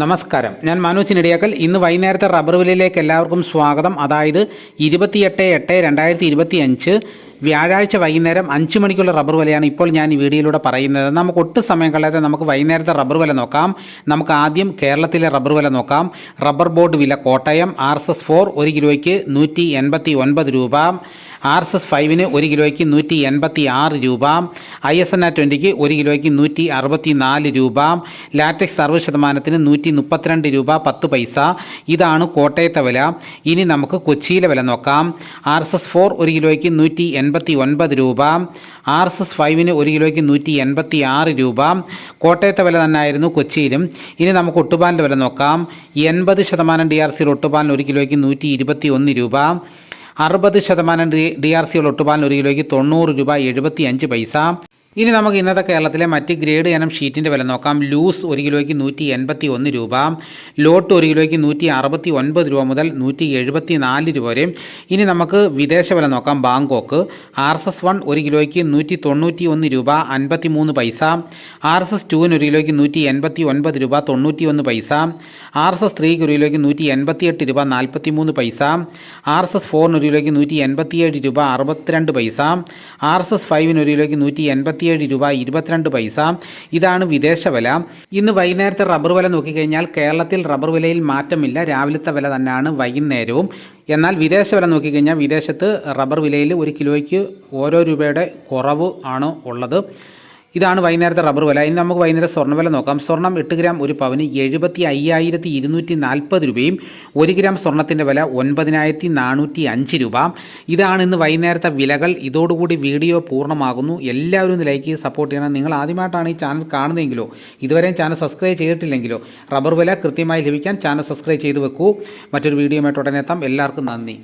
നമസ്കാരം. ഞാൻ മനോജ് നെടിയാക്കൽ ഇന്ന് വൈകുന്നേരത്തെ റബ്ബർ വിലയിലേക്ക് എല്ലാവർക്കും സ്വാഗതം. അതായത് ഇരുപത്തിയെട്ട് എട്ട് രണ്ടായിരത്തി ഇരുപത്തി അഞ്ച് വ്യാഴാഴ്ച വൈകുന്നേരം അഞ്ച് മണിക്കുള്ള റബ്ബർ വിലയാണ് ഇപ്പോൾ ഞാൻ ഈ വീഡിയോയിലൂടെ പറയുന്നത്. നമുക്ക് ഒട്ടും സമയം കളയാതെ നമുക്ക് വൈകുന്നേരത്തെ റബ്ബർ വില നോക്കാം. നമുക്ക് ആദ്യം കേരളത്തിലെ റബ്ബർ വില നോക്കാം. റബ്ബർ ബോർഡ് വില Kottayam R S S four ഒരു കിലോയ്ക്ക് നൂറ്റി എൺപത്തി ഒൻപത് രൂപ. ആർ എസ് എസ് ഫൈവിന് ഒരു കിലോയ്ക്ക് നൂറ്റി എൺപത്തി ആറ് രൂപ ഐ എസ് എൻ ആ ട്വന്റിക്ക് ഒരു കിലോയ്ക്ക് നൂറ്റി അറുപത്തി നാല് രൂപ ലാറ്റക്സ് അറുപത് ശതമാനത്തിന് നൂറ്റി മുപ്പത്തിരണ്ട് രൂപ പത്ത് പൈസ. ഇതാണ് കോട്ടയത്തെ വില. ഇനി നമുക്ക് കൊച്ചിയിലെ വില നോക്കാം. ആർ എസ് എസ് ഫോർ ഒരു കിലോയ്ക്ക് നൂറ്റി എൺപത്തി ഒൻപത് രൂപ ആർ എസ് എസ് ഫൈവിന് ഒരു കിലോയ്ക്ക് നൂറ്റി എൺപത്തി ആറ് രൂപ. കോട്ടയത്തെ വില തന്നെയായിരുന്നു കൊച്ചിയിലും. ഇനി നമുക്ക് ഒട്ടുപാലിന്റെ വില നോക്കാം. എൺപത് ശതമാനം ഡി ആർ സിയിൽ ഒട്ടുപാലിന് ഒരു കിലോയ്ക്ക് നൂറ്റി ഇരുപത്തി ഒന്ന് രൂപ. അറുപത് ശതമാനം ഡി ആർ സി ഒട്ടുപാലിന് ഒരു കിലോയ്ക്ക് തൊണ്ണൂറ് രൂപ എഴുപത്തി അഞ്ച് പൈസ. ഇനി നമുക്ക് ഇന്നത്തെ കേരളത്തിലെ മറ്റ് ഗ്രേഡ് ഇനം ഷീറ്റിന്റെ വില നോക്കാം. ലൂസ് ഒരു കിലോയ്ക്ക് നൂറ്റി എൺപത്തി ഒന്ന് രൂപ. ലോട്ട് ഒരു കിലോയ്ക്ക് നൂറ്റി അറുപത്തി ഒൻപത് രൂപ മുതൽ നൂറ്റി എഴുപത്തി നാല് രൂപ വരെ. ഇനി നമുക്ക് വിദേശ വില നോക്കാം. Bangkok. R S S one ഒരു കിലോയ്ക്ക് നൂറ്റി തൊണ്ണൂറ്റി ഒന്ന് രൂപ അൻപത്തി മൂന്ന് പൈസ. ആർ എസ് എസ് ടുവിന് ഒരു കിലോയ്ക്ക് നൂറ്റി എൺപത്തി ഒൻപത് രൂപ തൊണ്ണൂറ്റി ഒന്ന് പൈസ. ആർ എസ് എസ് ത്രീക്ക് ഒരു കിലോയ്ക്ക് നൂറ്റി എൺപത്തി എട്ട് രൂപ നാൽപ്പത്തി മൂന്ന് പൈസ ആർ എസ് എസ് ഫോറിന് ഒരു കിലോയ്ക്ക് നൂറ്റി എൺപത്തിയേഴ് രൂപ അറുപത്തിരണ്ട് പൈസ ആർ എസ് എസ് ഫൈവിന് ഒരു കിലോയ്ക്ക് നൂറ്റി എൺപത്തിയേഴ് രൂപ ഇരുപത്തിരണ്ട് പൈസ. ഇതാണ് വിദേശ വില. ഇന്ന് വൈകുന്നേരത്തെ റബ്ബർ വില നോക്കിക്കഴിഞ്ഞാൽ കേരളത്തിൽ റബ്ബർ വിലയിൽ മാറ്റമില്ല. രാവിലത്തെ വില തന്നെയാണ് വൈകുന്നേരവും. എന്നാൽ വിദേശ വില നോക്കിക്കഴിഞ്ഞാൽ വിദേശത്ത് റബ്ബർ വിലയിൽ ഒരു കിലോയ്ക്ക് ഓരോ രൂപയുടെ കുറവ് ആണ് ഉള്ളത്. ഇതാണ് വൈകുന്നേരത്തെ റബ്ബർ വില. ഇനി നമുക്ക് വൈകുന്നേരം സ്വർണ വില നോക്കാം. സ്വർണം എട്ട് ഗ്രാം ഒരു പവന് എഴുപത്തി അയ്യായിരത്തി ഇരുന്നൂറ്റി നാൽപ്പത് രൂപയും ഒരു ഗ്രാം സ്വർണത്തിന്റെ വില ഒൻപതിനായിരത്തി നാനൂറ്റി അഞ്ച് രൂപ. ഇതാണ് ഇന്ന് വൈകുന്നേരത്തെ വിലകൾ. ഇതോടുകൂടി വീഡിയോ പൂർണമാകുന്നു. എല്ലാവരും ഒന്ന് ലൈക്ക് ചെയ്ത് സപ്പോർട്ട് ചെയ്യണം. നിങ്ങൾ ആദ്യമായിട്ടാണ് ഈ ചാനൽ കാണുന്നതെങ്കിലോ ഇതുവരെയും ചാനൽ സബ്സ്ക്രൈബ് ചെയ്തിട്ടില്ലെങ്കിലോ റബ്ബർ വില കൃത്യമായി ലഭിക്കാൻ ചാനൽ സബ്സ്ക്രൈബ് ചെയ്ത് വെക്കൂ. മറ്റൊരു വീഡിയോയുമായിട്ട് ഉടനെ എത്താം. എല്ലാവർക്കും നന്ദി.